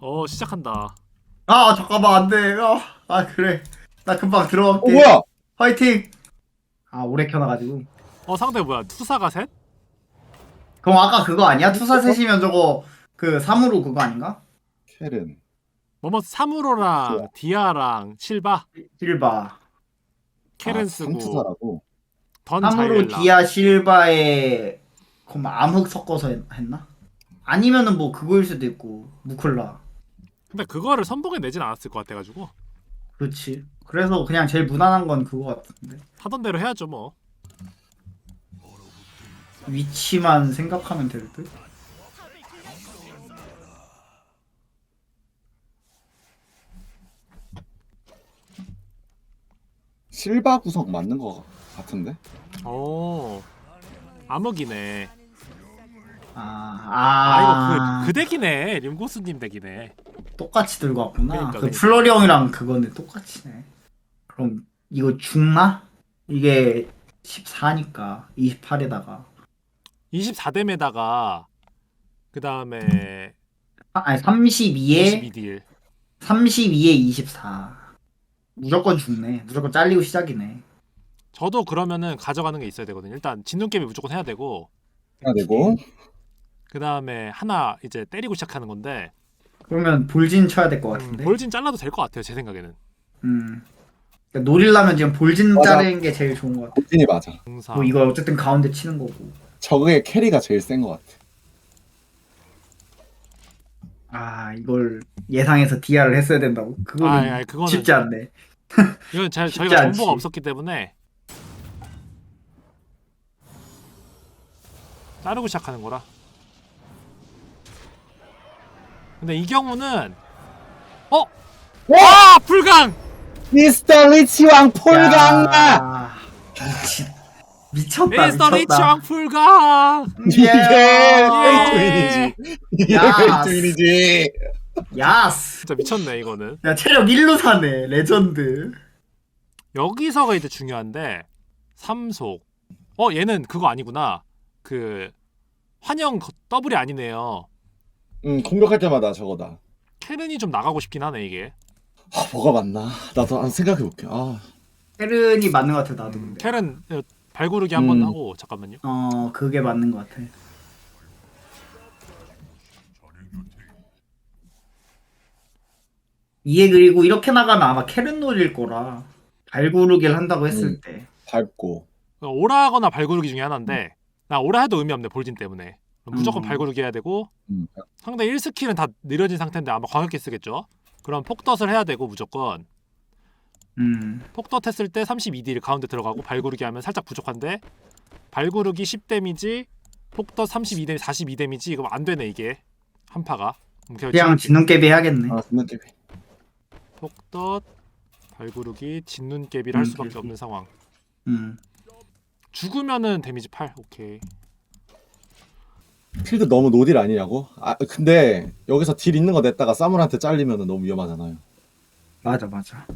어 시작한다. 아 잠깐만 안돼 아, 아 그래 나 금방 어 들어갈게 뭐야? 화이팅 아 오래 켜놔가지고 어 상대 뭐야? 투사가 셋? 그럼 아까 그거 아니야? 투사 셋이면 저거 그 3으로 그거 아닌가? 켈은 뭐뭐 사무로랑 좋아. 디아랑 실바 실바 아, 쓰고 삼투사라고. 던 3으로 자일라. 디아 실바에 그럼 암흑 섞어서 했- 했나? 아니면은 뭐 그거일 수도 있고 무클라 근데 그거를 선봉에 내진 않았을 것 같아가지고 그렇지 그래서 그냥 제일 무난한 건 그거 같은데 하던 대로 해야죠 뭐. 위치만 생각하면 될 듯? 실바 구성 맞는 거 같은데? 오 암흑이네. 아, 아, 아, 이거 그, 그 덱이네. 림고스님 덱이네. 똑같이 들고 왔구나. 그러니까, 그 그러니까. 플러리 형이랑 그건데 똑같이네. 그럼 이거 죽나? 이게 14니까 28에다가 24댐에다가 그 다음에 아니 32에 22딜. 32에 24. 무조건 죽네. 무조건 잘리고 시작이네. 저도 그러면은 가져가는 게 있어야 되거든요. 일단 진눈게임이 무조건 해야 되고 해야 되고 그 다음에 하나 이제 때리고 시작하는 건데 그러면 볼진 쳐야 될것 음, 같은데. 볼진 잘라도 될 것 같아요. 제 생각에는. 음. 그러니까 노리려면 지금 볼진 맞아. 자르는 게 제일 좋은 것 같아. 볼진이 맞아. 공사. 뭐 이거 어쨌든 가운데 치는 거고. 저게 캐리가 제일 센거 같아. 아 이걸 예상해서 디아를 했어야 된다고? 그거는 아, 아니, 그거는 쉽지 않네. 이건 잘 쉽지 저희가 않지. 정보가 없었기 때문에 자르고 시작하는 거라. 근데 이 경우는 어? 와 불강! 미스터 리치왕 폴강아! 야, 미치, 미쳤다 미스터 미쳤다. 리치왕 불강! 이게 예. 페이트윈이지. 이게 야. 페이트윈이지. 야스. 진짜 미쳤네 이거는. 야 체력 1로 사네 레전드. 여기서가 이제 중요한데 삼속. 어 얘는 그거 아니구나. 그 환영 거- 더블이 아니네요. 응 공격할 때마다 저거다. 캐른이 좀 나가고 싶긴 하네 이게. 아 뭐가 맞나? 나도 한번 생각해 볼게. 아 헤른이 맞는 것 같아 나도 근데. 캐른 어, 발구르기 한번 음. 하고 잠깐만요. 어 그게 맞는 것 같아. 이해 그리고 이렇게 나가면 아마 캐른 노릴 거라 발구르기를 한다고 했을 음. 때 밟고 오라거나 발구르기 중에 하나인데 나 오라 해도 의미 없네 볼진 때문에 무조건 음. 발구르기 해야 되고 음. 상대 1스킬은 다 느려진 상태인데 아마 광역기 쓰겠죠 그럼 폭덧을 해야 되고 무조건 음. 폭덧 했을 때 32딜 가운데 들어가고 발구르기 하면 살짝 부족한데 발구르기 10 데미지 폭덧 32 데미지 42 데미지 이거 안 되네 이게 한파가 그냥 진눈깨비 해야겠네. 아 생각해. 폭덧 발구르기 짓눈깨비를 할 음, 수밖에. 없는 상황 음. 죽으면은 데미지 8 오케이 필드 너무 노딜 아니냐고? 아 근데 여기서 딜 있는 거 냈다가 사물한테 잘리면 너무 위험하잖아요. 맞아 맞아.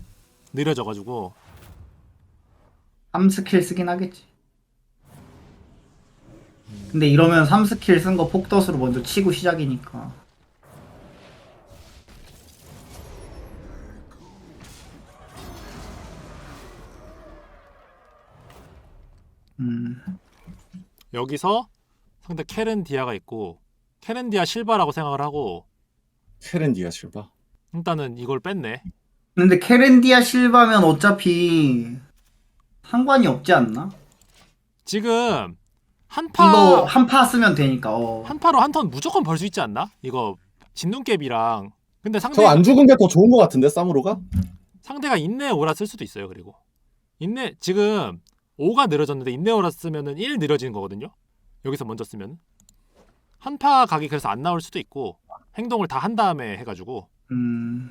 느려져가지고 3스킬 쓰긴 하겠지. 근데 이러면 3스킬 쓴 거 폭덧으로 먼저 치고 시작이니까. 음, 여기서 상대 캐렌 디아가 있고 캐렌 디아 실바라고 생각을 하고 캐렌디가 실바. 일단은 이걸 뺐네. 근데 케렌디아 실바면 어차피 상관이 없지 않나? 지금 이거 한파 한파 쓰면 되니까. 어. 한파로 한 턴 무조건 벌 수 있지 않나? 이거 진눈깨비랑 근데 상대 저 안 죽은 게 더 좋은 거 같은데 사무로가? 상대가 인내 오라 쓸 수도 있어요. 그리고 인내 지금 5가 느려졌는데 인내 오라 쓰면은 1 느려지는 거거든요. 여기서 먼저 쓰면 한파 각이 그래서 안 나올 수도 있고 행동을 다 한 다음에 해가지고 음,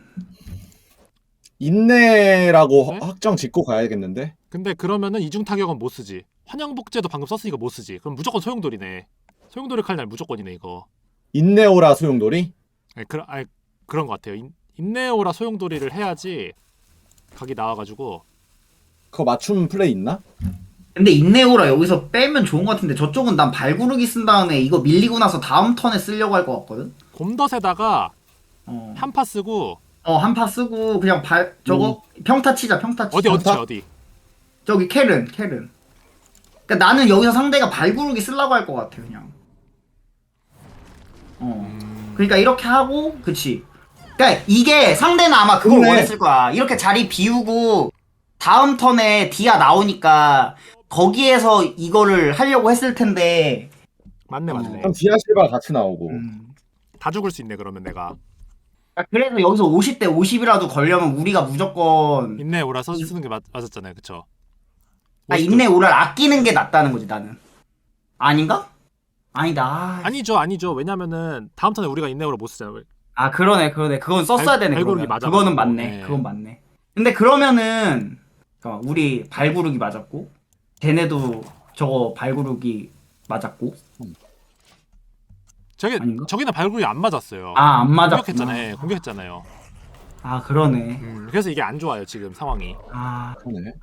인내라고 네? 확정 짓고 가야겠는데? 근데 그러면은 이중 타격은 못 쓰지. 환영복제도 방금 썼으니까 못 쓰지. 그럼 무조건 소용돌이네. 소용돌이 칼날 무조건이네 이거. 인내오라 소용돌이? 아니, 그런 아니, 그런 것 같아요. 인, 인내오라 소용돌이를 해야지 각이 나와가지고 그거 맞춤 플레이 있나? 근데 인네오라 여기서 빼면 좋은 것 같은데 저쪽은 난 발구르기 쓴 다음에 이거 밀리고 나서 다음 턴에 쓰려고 할 것 같거든? 곰덫에다가 어. 한파 쓰고 어 한파 쓰고 그냥 발 저거? 평타 치자 평타 치자. 어디 어디? 쳐 어디? 저기 캐른 캐른. 그러니까 나는 여기서 상대가 발구르기 쓰려고 할 것 같아 그냥. 어. 음, 그러니까 이렇게 하고 그치? 그러니까 이게 상대는 아마 그걸 그러네. 원했을 거야. 이렇게 자리 비우고 다음 턴에 디아 나오니까 거기에서 이거를 하려고 했을 텐데 맞네 맞네 어. 그럼 디아실바 같이 나오고. 음. 다 죽을 수 있네 그러면 내가 그러니까 그래서 여기서 50대 50이라도 걸려면 우리가 무조건 인내 오라 써 쓰는 게 맞, 맞았잖아요 그쵸 아, 50도 인내 오랄 아끼는 게 낫다는 거지 나는 아닌가? 아니다 아, 아니죠 아니죠 왜냐면은 다음 턴에 우리가 인내 오라 못 쓰잖아요 아 그러네 그러네 그건 썼어야 발- 되네 발구르기 그러면. 맞아, 그거는. 맞네 네. 그건 맞네 근데 그러면은 잠깐만, 우리 발구르기 맞았고 쟤네도 저거 발구르기 맞았고? 저기 아닌가? 저기는 발굴이 안 맞았어요. 아 안 맞았구나. 공격했잖아요. 공격했잖아요. 아 그러네. 음, 그래서 이게 안 좋아요 지금 상황이. 아. 그러네.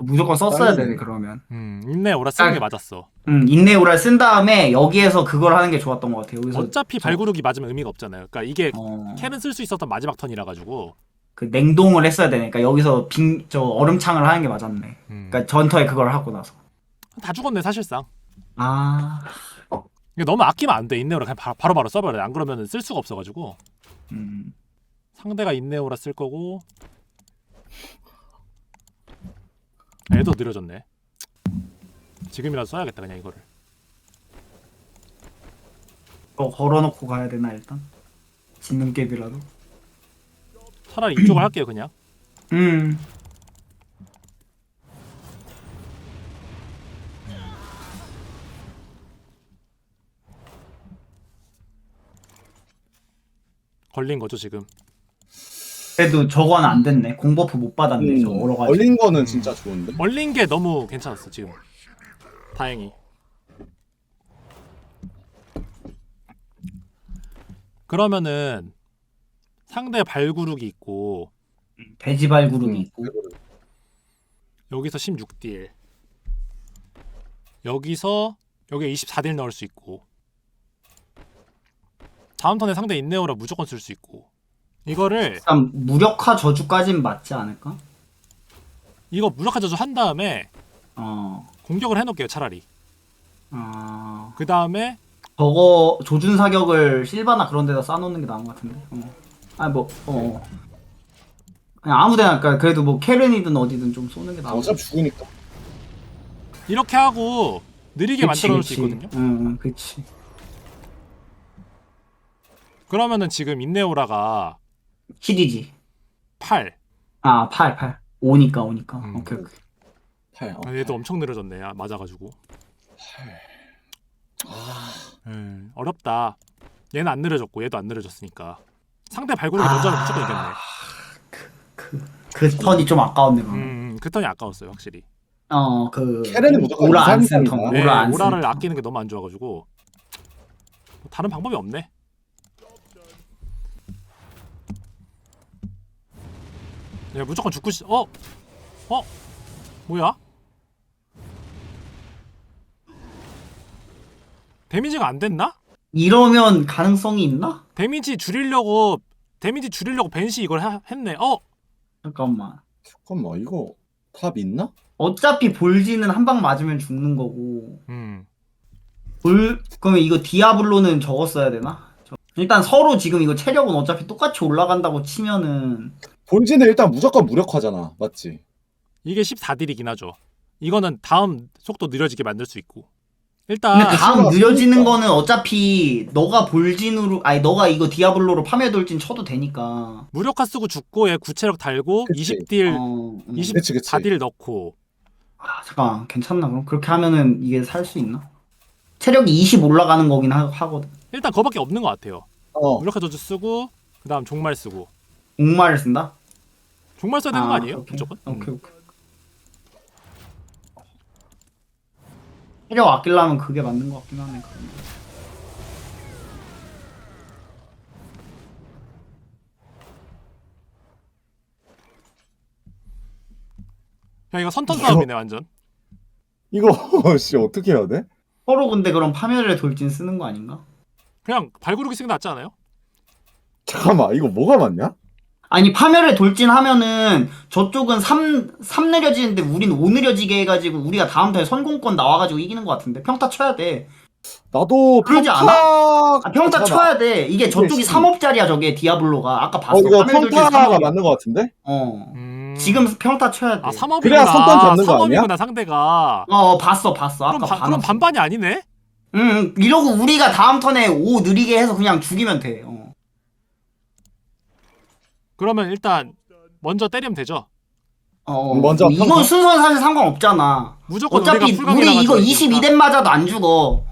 무조건 썼어야. 되네 그러면. 음, 인내 오라 쓰는 아, 게 맞았어. 음 인내 오랄 쓴 다음에 여기에서 그걸 하는 게 좋았던 것 같아요 여기서. 어차피 발구르기 맞으면 의미가 없잖아요. 그러니까 이게 어, 캔은 쓸수 있었던 마지막 턴이라 가지고 그 냉동을 했어야 되니까 여기서 빙 저 얼음창을 하는 게 맞았네. 음, 그러니까 전터에 그걸 하고 나서. 다 죽었네 사실상. 아. 이게 너무 아끼면 안 돼 인내오라. 그냥 바, 바로 바로 써버려 안 그러면 쓸 수가 없어가지고. 음. 상대가 인내오라 쓸 거고. 애도 느려졌네. 지금이라도 써야겠다 그냥 이거를. 어, 걸어놓고 가야 되나 일단? 짓는 갭이라도 차라리 이쪽을 할게요 그냥. 음. 걸린 거죠 지금? 그래도 저건 안 됐네. 공버프 못 받았네 저 음, 얼린 거는 진짜 좋은데. 얼린 게 너무 괜찮았어 지금. 다행히. 그러면은 상대 발구르기 있고 돼지발 구름이 음, 있고. 여기서 16딜. 여기서 여기에 24딜 넣을 수 있고 다음 턴에 상대 인내오라 무조건 쓸 수 있고 이거를 일단 무력화 저주까진 맞지 않을까? 이거 무력화 저주 한 다음에 어, 공격을 해놓을게요 차라리. 어. 그 다음에 저거 조준 사격을 실바나 그런 데다 쌓아놓는 게 나은 것 같은데 어. 아니 뭐 어. 그냥 아무데나 그러니까 그래도 뭐 캐른이든 어디든 좀 쏘는 게 아, 것 어차피 죽으니까. 이렇게 하고 느리게 만들어 놓을 수 있거든요 응, 응, 그치. 그러면은 지금 인네오라가 7이지. 8 아, 8, 8. 5니까, 5니까. 음. 오케이, 오케이. 팔. 어, 아, 얘도 엄청 느려졌네 아, 맞아가지고 아, 음, 어렵다 얘는 안 느려졌고 얘도 안 느려졌으니까 상대 발굴이 먼저 무조건 이겼네 그, 그 턴이 좀 아까웠네, 그럼. 음, 그 턴이 아까웠어요 확실히 어, 그. 캐른은 무조건 오라 안쓴 이상이다. 턴. 네, 오라 안 쓴. 오라를 턴. 아끼는 게 너무 안 좋아가지고 뭐 다른 방법이 없네 야 무조건 죽고 싶... 어? 어? 뭐야? 데미지가 안 됐나? 이러면 가능성이 있나? 데미지 줄이려고 데미지 줄이려고 벤시 이걸 하- 했네 어? 잠깐만. 잠깐만 이거 탑 있나? 어차피 볼지는 한 방 맞으면 죽는 거고. 음 볼, 그러면 이거 디아블로는 저거 써야 되나? 저- 일단 서로 지금 이거 체력은 어차피 똑같이 올라간다고 치면은. 본진은 일단 무조건 무력화잖아, 맞지? 이게 14딜이긴 하죠 이거는 다음 속도 느려지게 만들 수 있고 일단 다음 수가 느려지는. 거는 어차피 너가 볼진으로 아니 너가 이거 디아블로로 파멸 돌진 쳐도 되니까. 무력화 쓰고 죽고 얘 구체력 달고 그치. 20딜 어, 음. 20 그치 그치. 4딜 넣고 아, 잠깐 괜찮나 그럼 그렇게 하면은 이게 살 수 있나? 체력이 20 올라가는 거긴 하, 하거든. 일단 그거밖에 없는 것 같아요 어. 무력화 저주 쓰고 그 다음 종말 쓰고 옥마를 쓴다? 종말 써야 되는 거 아니에요? 오케이. 무조건? 음. 오케이 오케이. 체력 아끼려면 그게 맞는 것 같긴 하네. 그러면. 야 이거 선턴 이거- 싸움이네 완전 이거 씨 어떻게 해야 돼? 서로 근데 그럼 파멸의 돌진 쓰는 거 아닌가? 그냥 발구르기 쓰는 게 낫지 않아요? 잠깐만 이거 뭐가 맞냐? 아니 파멸의 돌진하면은 저쪽은 3, 3 느려지는데 우린 5 느려지게 해가지고 우리가 다음 턴에 선공권 나와가지고 이기는 것 같은데 평타 쳐야 돼 나도 그러지 평타 아, 평타. 쳐야 돼 이게 저쪽이 씨. 3업짜리야 저게 디아블로가 아까 봤어 어 이거 파멸 평타가 3업. 맞는 것 같은데? 어 음... 지금 평타 쳐야 돼아 3업이구나 그래야 선던 잡는 거 아니야? 3업이구나 상대가 어 봤어 봤어 아까 그럼, 바, 봤어 그럼 반반이 아니네? 응 이러고 우리가 다음 턴에 5 느리게 해서 그냥 죽이면 돼 어. 그러면 일단 먼저 때리면 되죠 어, 먼저 이건? 순서는 사실 상관없잖아 무조건 어차피 우리가 우리 이거 가지고 22대 맞아도 안 죽어.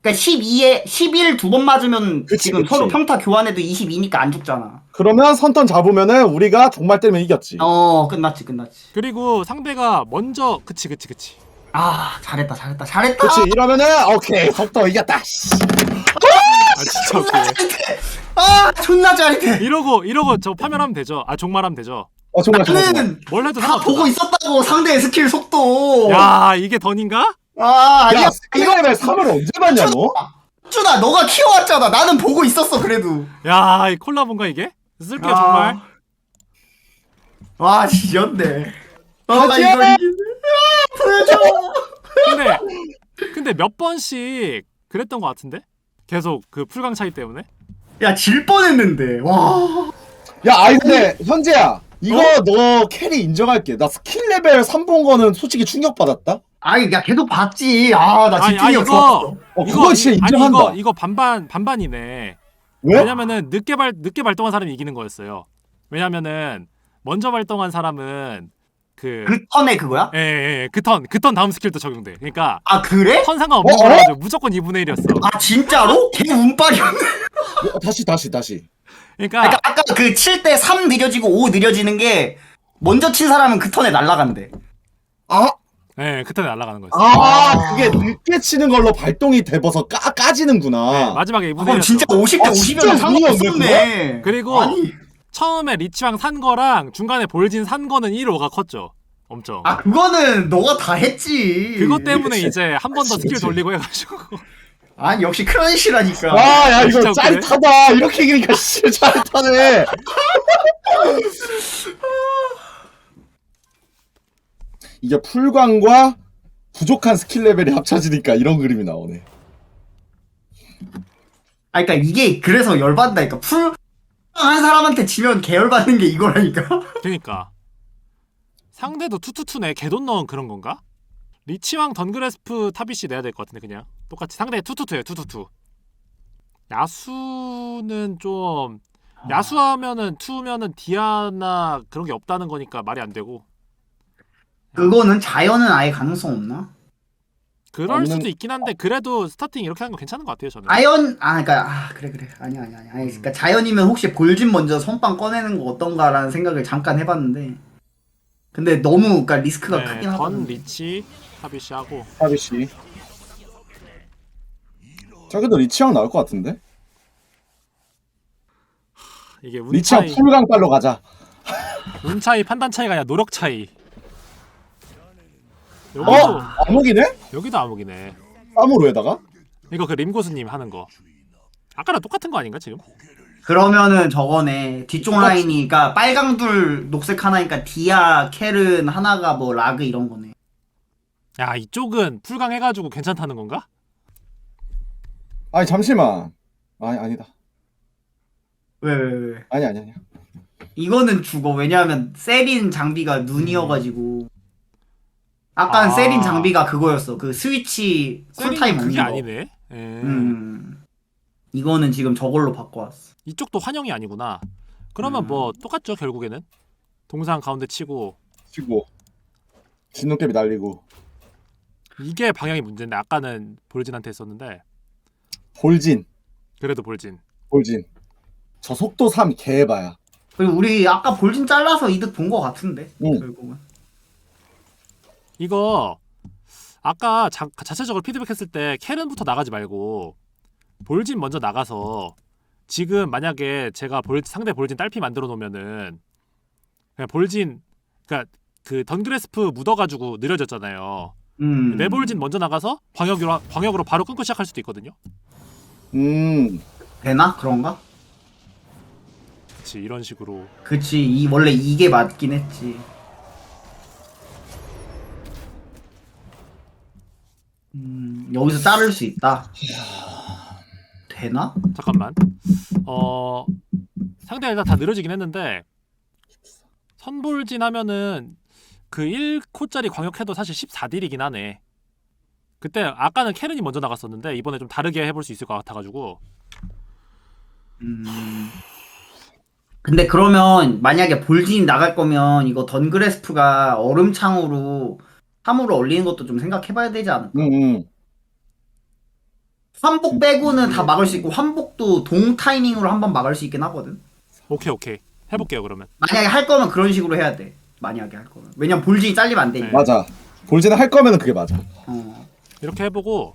그러니까 12에 11 두 번 맞으면 그치, 지금 그치. 서로 평타 교환해도 22니까 안 죽잖아. 그러면 선턴 잡으면은 우리가 종말 때리면 이겼지. 어 끝났지 끝났지. 그리고 상대가 먼저 그치 그치 그치 아 잘했다 잘했다 잘했다. 그렇지 이러면은 오케이 속도 이겼다. 씨. 아 진짜 웃기네 아 존나 잘했대. 이러고 이러고 저 파멸하면 되죠 아 종말하면 되죠 어 정말 정말. 나는 뭘 해도 다 상관없다 보고 있었다고 상대의 스킬 속도. 야 이게 던인가? 아 아니야 야 스킬레벨 3을 언제 봤냐 너? 준아 너가 키워왔잖아. 나는 보고 있었어 그래도. 야이 콜라본가 이게? 쓸게요 아. 정말 와 지렸네. 아나 가지! 이거 이기- 아, 보여줘. 근데 근데 몇 번씩 그랬던 것 같은데 계속 그 풀강 차이 때문에 야 질 뻔했는데 와. 야 아니 근데 현재야 이거 너 캐리 인정할게. 나 스킬 레벨 3 본 거는 솔직히 충격 받았다. 아니 야 계속 봤지. 아 나 아니, 집중력 아니, 이거- 좋았어. 어 그거 진짜 아니 인정한다. 이거 이거 반반 반반이네 왜? 왜냐면은 늦게 발 늦게 발동한 사람이 이기는 거였어요 왜냐면은 먼저 발동한 사람은 그 그 턴에 그거야? 예 예 예 그 턴 그 턴 다음 스킬도 적용돼 그러니까 아 그래? 턴 상관없는 어? 거라가지고 무조건 2분의 1이었어 아 진짜로? 걔 운빨이었네. 어, 다시 다시 다시. 그러니까 그러니까 아까 그 7대 3 느려지고 5 느려지는 게 먼저 친 사람은 그 턴에 날라간대. 아, 예, 그 턴에 날아가는 거였어 아, 그게 늦게 치는 걸로 발동이 돼버서 까, 까지는구나. 네, 마지막에 아, 2분의 그럼 1이었어 진짜 50대 아, 50이면 진짜 상관없었네. 그리고 아니, 처음에 리치왕 산 거랑 중간에 볼진 산 거는 1호가 컸죠 엄청 아 그거는 너가 다 했지. 그것 때문에. 이제 한 번 더 스킬 그치. 돌리고 해가지고 아니 역시 크러쉬라니까. 와, 야, 진짜 이거 웃기네. 짜릿하다. 이렇게 얘기하니까 진짜 짜릿하네. 이게 풀광과 부족한 스킬 레벨이 합쳐지니까 이런 그림이 나오네. 아 그러니까 이게 그래서 열받는다니까. 풀 한 사람한테 지면 계열받는 게 이거라니까. 그니까 상대도 투투투네 개돈 넣은 그런 건가? 리치왕 던그레스프 타비시 내야 될 것 같은데 그냥 똑같이 상대 투투투예요 투투투 야수는 좀 야수하면은 투면은 디아나 그런 게 없다는 거니까 말이 안 되고 그거는 자연은 아예 가능성 없나? 그럴 없는- 수도 있긴 한데 그래도 스타팅 이렇게 하는 거 괜찮은 것 같아요 저는 자연 아 그러니까 아 그래 그래 아니 아니 아니 아니 그러니까 자연이면 혹시 볼진 먼저 선빵 꺼내는 거 어떤가라는 생각을 잠깐 해봤는데 근데 너무 그러니까 리스크가 네, 크긴 던 하거든. 리치 타비시 하고 하비씨. 자, 그래도 리치왕 나올 것 같은데? 이게 운 리치왕 차이 풀광 빨로 가자. 운 차이 판단 차이가 아니라 노력 차이 여기도 어? 암흑이네? 여기도 암흑이네 쌈으로에다가? 이거 그 림고스님 하는 거 아까랑 똑같은 거 아닌가 지금? 그러면은 저거네 뒤쪽 라인이 그러니까 빨강 둘 녹색 하나니까 디아 켈은 하나가 뭐 라그 이런 거네. 야 이쪽은 풀강 해가지고 괜찮다는 건가? 아니, 잠시만. 아니, 아니다. 왜 왜 왜? 아니, 아니, 아니. 이거는 죽어 왜냐하면 세린 장비가 눈이어가지고. 아까 아. 는 세린 장비가 그거였어 그 스위치 쿨타임 그게 없는 거. 아니네 예. 음. 이거는 지금 저걸로 바꿔왔어. 이쪽도 환영이 아니구나 그러면 음. 뭐 똑같죠 결국에는 동상 가운데 치고 치고. 진눈깨비 날리고. 이게 방향이 문제인데 아까는 볼진한테 했었는데 볼진. 그래도 볼진 볼진. 저 속도 3 개해봐야. 그리고 우리 아까 볼진 잘라서 이득 본 거 같은데 응. 결국은. 이거 아까 자, 자체적으로 피드백했을 때 캐른부터 나가지 말고 볼진 먼저 나가서 지금 만약에 제가 볼, 상대 볼진 딸피 만들어 놓으면은 그냥 볼진 그러니까 그 던그레스프 묻어가지고 느려졌잖아요. 음. 내 볼진 먼저 나가서 광역으로 광역으로 바로 끊고 시작할 수도 있거든요. 음. 되나 그런가? 그치 이런 식으로 그치 이 원래 이게 맞긴 했지. 음 여기서 자를 수 있다. 되나? 잠깐만 어 상대가 일단 다 느려지긴 했는데 선불진 하면은 그 1코짜리 광역해도 사실 14딜이긴 하네 그때 아까는 캐른이 먼저 나갔었는데 이번에 좀 다르게 해볼 수 있을 것 같아가지고 음. 근데 그러면 만약에 볼진 나갈 거면 이거 던그레스프가 얼음창으로 3으로 올리는 것도 좀 생각해봐야 되지 않을까? 응응. 환복 빼고는 다 막을 수 있고 환복도 동 타이밍으로 한 번 막을 수 있긴 하거든. 오케이 오케이 해볼게요 그러면 만약에 할 거면 그런 식으로 해야 돼. 만약에 할 거면. 왜냐면 볼진이 잘리면 안 되니까. 네. 맞아. 볼진을 할 거면 은 그게 맞아. 어. 이렇게 해보고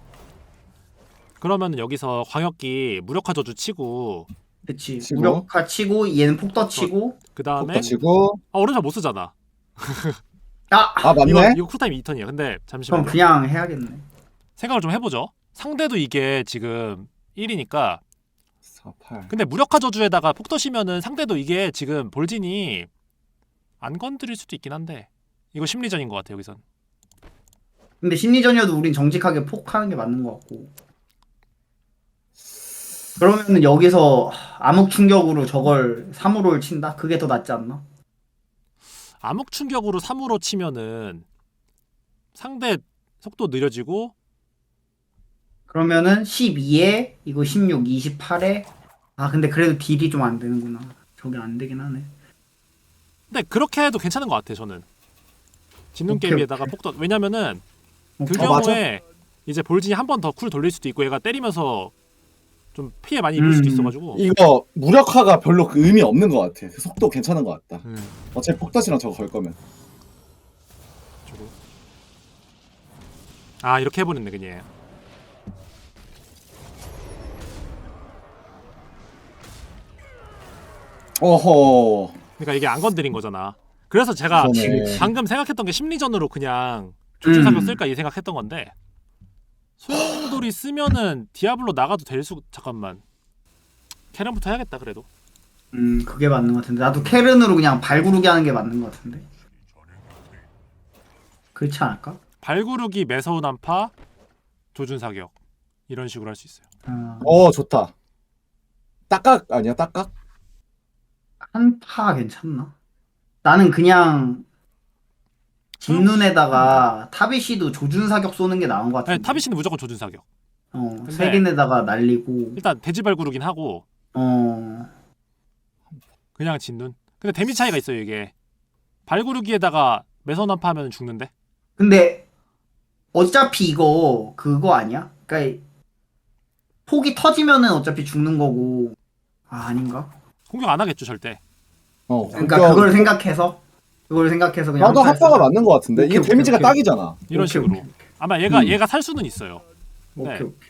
그러면 여기서 광역기 무력화 저주 치고 그치. 치고. 무력화 치고 얘는 폭더 치고. 그 다음에 폭 치고. 아 오른쪽 못 쓰잖아 아아 맞네. 이거 이거 쿨타임 2턴이야 근데 그럼 잠시만요 그냥 해야겠네. 생각을 좀 해보죠 상대도 이게 지금 1이니까 4, 8. 근데 무력화 저주에다가 폭도시면은 상대도 이게 지금 볼진이 안 건드릴 수도 있긴 한데 이거 심리전인 것 같아 여기선 근데 심리전이어도 우린 정직하게 폭하는 게 맞는 것 같고. 그러면은 여기서 암흑 충격으로 저걸 3으로 친다? 그게 더 낫지 않나? 암흑 충격으로 3으로 치면은 상대 속도 느려지고 그러면은 12에 이거 16, 28에 아 근데 그래도 딜이 좀 안 되는구나. 저게 안 되긴 하네. 근데 그렇게 해도 괜찮은 것 같아 저는 진눈 오케이, 게임에다가 폭도 왜냐면은 그 맞아. 경우에 이제 볼진이 한 번 더 쿨 돌릴 수도 있고 얘가 때리면서 좀 피해 많이 입을 수도 음. 있어가지고 이거 무력화가 별로 그 의미 없는 것 같아. 그 속도 괜찮은 것 같다. 음, 어차피 폭다시랑 저거 걸 거면. 저거. 아 이렇게 해버렸네 그냥 어허. 그러니까 이게 안 건드린 거잖아 그래서 제가 그러네. 방금 생각했던 게 심리전으로 그냥 조준사격 음. 쓸까 이 생각했던 건데 소용돌이 쓰면은 디아블로 나가도 될 수 잠깐만 캐런부터 해야겠다 그래도 음 그게 맞는 것 같은데 나도 캐른으로 그냥 발구르기 하는 게 맞는 것 같은데. 그렇지 않을까? 발구르기 매서운 한파 조준 사격 이런 식으로 할 수 있어요 어, 어 좋다. 딱각 아니야 딱각? 한파 괜찮나? 나는 그냥 뒷눈에다가 타비시도 조준 사격 쏘는 게 나은 것 아니, 같은데. 타비 씨는 무조건 조준 사격 어, 근데- 세린에다가 날리고. 일단 돼지 발구르긴 하고 어. 그냥 진눈 근데 데미 차이가 있어요 이게 발구르기에다가 매서운 한파 하면 죽는데 근데 어차피 이거 그거 아니야? 그러니까 폭이 터지면은 어차피 죽는 거고. 아 아닌가? 공격 안 하겠죠 절대 어. 그러니까 그걸 생각해서 그걸 생각해서 그냥 나도 합파가 했어. 맞는 것 같은데 오케이, 이게 오케이, 데미지가 오케이. 딱이잖아. 이런 오케이, 식으로 오케이, 아마 얘가 음. 얘가 살 수는 있어요 오케이 네. 오케이.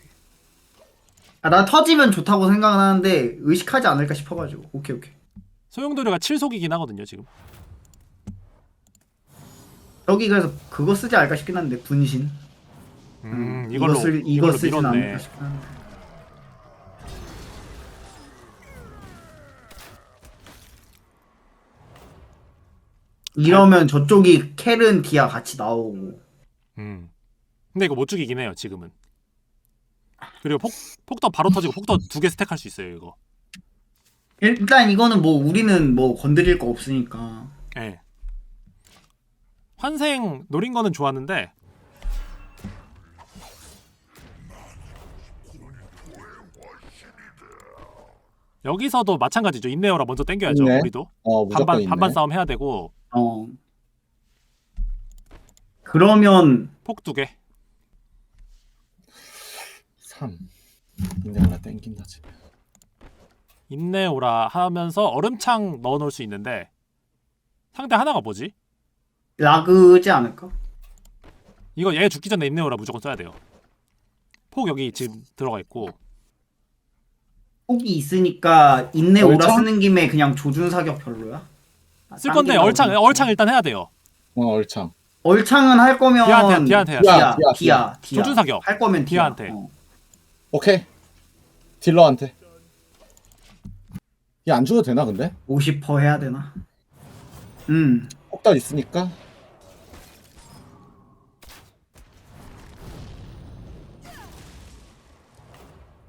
아, 나 터지면 좋다고 생각은 하는데 의식하지 않을까 싶어가지고 오케이 오케이. 소용돌이가 7속이긴 하거든요 지금 여기 그래서 그거 쓰지 않을까 싶긴 한데 분신. 음 이걸로 이거, 쓸, 이거 이걸로 쓰진 밀었네 않을까 싶긴 한데. 이러면 저쪽이 켈은 디아 같이 나오고 음. 근데 이거 못 죽이긴 해요 지금은. 그리고 폭 폭도 바로 터지고 폭도 두개 스택할 수 있어요 이거. 일단 이거는 뭐 우리는 뭐 건드릴 거 없으니까 예. 환생 노린 거는 좋았는데 여기서도 마찬가지죠. 인내어라 먼저 땡겨야죠. 있네. 우리도 어 무조건 반반. 반반 싸움 해야 되고 어 그러면 폭 두 개. 3. 근데 하나 땡긴다 지금. 인내오라 하면서 얼음창 넣어놓을 수 있는데 상대 하나가 뭐지? 라그지 않을까? 이거 얘 죽기 전에 인내오라 무조건 써야 돼요. 폭 여기 지금 들어가 있고 폭이 있으니까 인내 오라 얼창? 쓰는 김에 그냥 조준 사격 별로야? 아, 쓸딴 건데 게 얼창. 얼창 일단 해야 돼요. 어 얼창. 얼창은 할 거면 디아한테 디아한테 해야 돼. 디아, 디아 디아, 디아 디아 조준 사격. 할 거면 디아 디아한테. 어. 오케이. 딜러한테. 얘안 줘도 되나 근데? 50% 해야 되나? 음. 폭달 있으니까.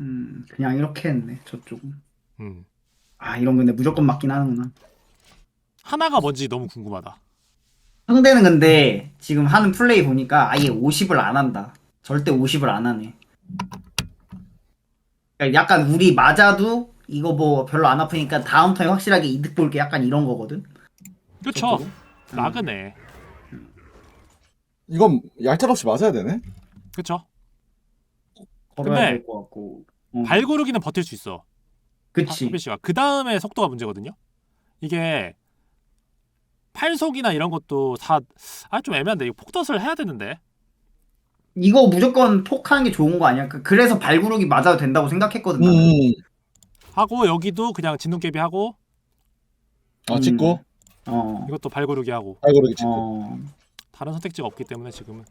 음. 그냥 이렇게 했네. 저쪽은. 음. 아, 이런 거 근데 무조건 맞긴 하는구나. 하나가 뭔지 너무 궁금하다. 상대는 근데 지금 하는 플레이 보니까 아예 50을 안 한다. 절대 50을 안 하네. 그러니까 약간 우리 맞아도 이거 뭐 별로 안 아프니까 다음 턴에 확실하게 이득 볼 게 약간 이런 거거든. 그쵸? 저쪽은? 라그네. 이건 얄짤없이 맞아야 되네. 그쵸? 걸어야 근데 될 것 같고. 어. 발구르기는 버틸 수 있어. 그치. 씨가 그 다음에 속도가 문제거든요. 이게 팔속이나 이런 것도 다 아 좀 애매한데 이거 폭덧을 해야 되는데. 이거 무조건 폭하는 게 좋은 거 아니야? 그- 그래서 발구르기 맞아도 된다고 생각했거든. 나는. 음. 하고 여기도 그냥 진눈깨비 하고 아 음. 찍고. 어. 이것도 발구르기 하고 발고르기 찍고. 어. 다른 선택지가 없기 때문에 지금은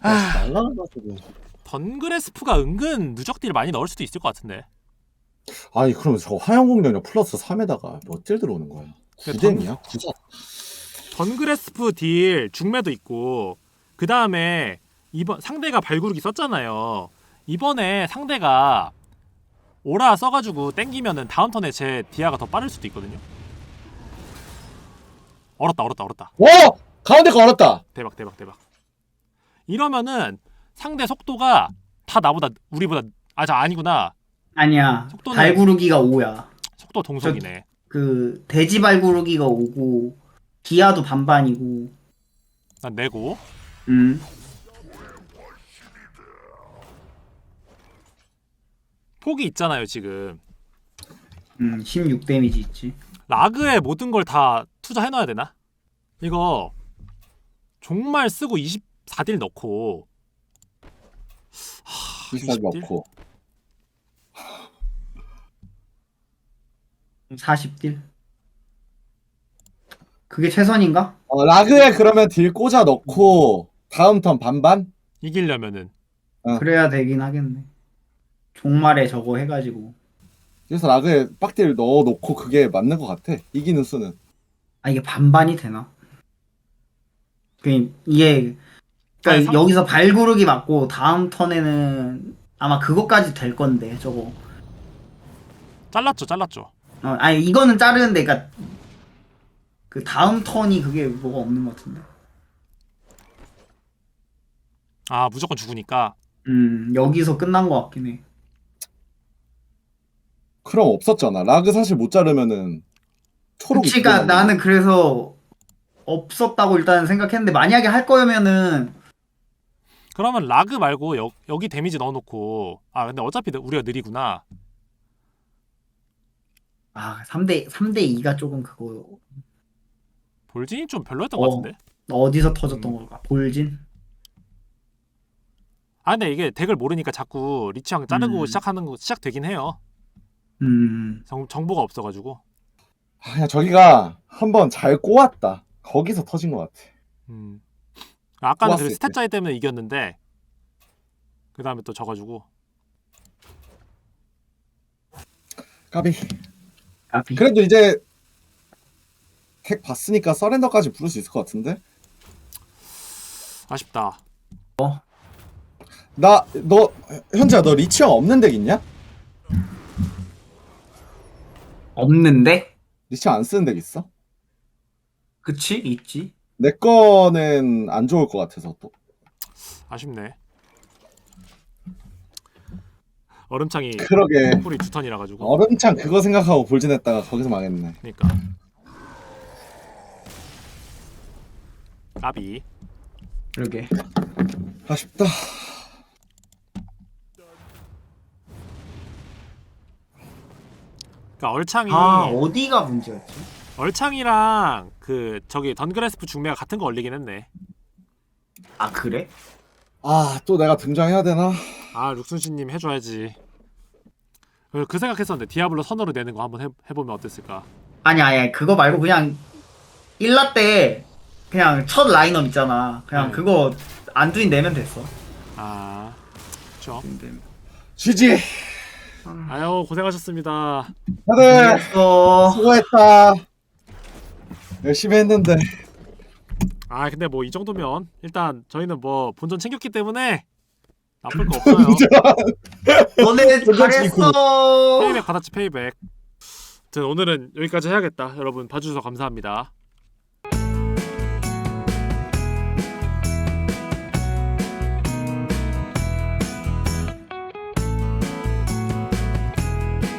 날라가가지고. 던그레스프가 은근 누적딜 많이 넣을 수도 있을 것 같은데. 아니 그럼 저 화영 공격력 플러스 3에다가 몇 딜 들어오는 거야? 구댕이야? 구자. 던그레스프 딜 중매도 있고 그 다음에 이번 상대가 발구르기 썼잖아요. 이번에 상대가 오라 써가지고 땡기면은 다음 턴에 제 디아가 더 빠를 수도 있거든요. 얼었다 얼었다 얼었다. 오! 가운데 거 얼었다. 대박 대박 대박. 이러면은 상대 속도가 다 나보다 우리보다 아저 아니구나. 아니야. 속도는- 발구르기가 5야. 속도 동속이네. 그 돼지 발구르기가 5고 기아도 반반이고. 난 내고 음. 폭이 있잖아요 지금. 음, 16 데미지 있지. 라그에 모든 걸 다 투자해 놔야 되나? 이거 종말 쓰고 24딜 넣고 비싸지 20딜? 않고. 40딜. 그게 최선인가? 어, 라그에 그러면 딜 꽂아 넣고 다음 턴 반반? 이기려면은 어. 그래야 되긴 하겠네. 종말에 저거 해가지고. 그래서 라그에 빡딜 넣어 놓고 그게 맞는 것 같아. 이기는 수는. 아 이게 반반이 되나? 그 이게 그러니까 아니, 삼- 여기서 발구르기 맞고 다음 턴에는 아마 그것까지 될 건데 저거. 잘랐죠 잘랐죠. 어, 아니 이거는 자르는데 그러니까 그 다음 턴이 그게 뭐가 없는 것 같은데. 아 무조건 죽으니까 음 여기서 끝난 것 같긴 해. 그럼 없었잖아. 라그 사실 못 자르면은 초록이 그치, 들어가는 나는 그래서 없었다고 일단 생각했는데 만약에 할 거면은 그러면 라그 말고 여, 여기 데미지 넣어놓고 아 근데 어차피 우리가 느리구나. 아 3대 3대 2가 조금 그거 볼진이 좀 별로였던 어. 것 같은데. 어디서 터졌던 음. 걸까? 볼진? 아 근데 이게 덱을 모르니까 자꾸 리치랑 자르고 음. 시작하는 거 시작되긴 해요. 음. 정, 정보가 없어가지고. 아, 그냥 저기가 한번 잘 꼬았다. 거기서 터진 것 같아. 음. 아까는 그 좋았을 스탯 차이 때문에 이겼는데 그 다음에 또 져가지고 까비. 아비. 그래도 이제 택 봤으니까 서렌더까지 부를 수 있을 것 같은데? 아쉽다. 나, 너, 현재야, 너 리치형 없는 덱 있냐? 없는데? 리치형 안 쓰는 덱 있어? 그치? 있지. 내 거는 안 좋을 것 같아서 또. 아쉽네. 얼음창이 그러게. 뿔이 두 턴이라 가지고. 얼음창 그거 생각하고 볼진했다가 거기서 망했네. 그러니까. 까비. 그러게. 아쉽다. 그러니까 얼창이 아 어디가 문제였지? 얼창이랑 그 저기 던그레스프 중매가 같은 거 올리긴 했네. 아 그래? 아, 또 내가 등장해야 되나? 아 룩순씨님 해줘야지. 그- 그 생각했었는데 디아블로 선으로 내는 거 한번 해, 해보면 어땠을까? 아니 아니 그거 말고 그냥 1라 때 그냥 첫 라인업 있잖아. 그냥 네. 그거 안두인 내면 됐어. 아, 그렇죠. 근데 GG. 아유 고생하셨습니다. 다들 어. 수고했다. 열심히 했는데. 아 근데 뭐 이 정도면 일단 저희는 뭐 본전 챙겼기 때문에 나쁠 거 없어요. 너네 잘했어. 페이백 받았지 페이백. 아무튼 오늘은 여기까지 해야겠다. 여러분 봐주셔서 감사합니다.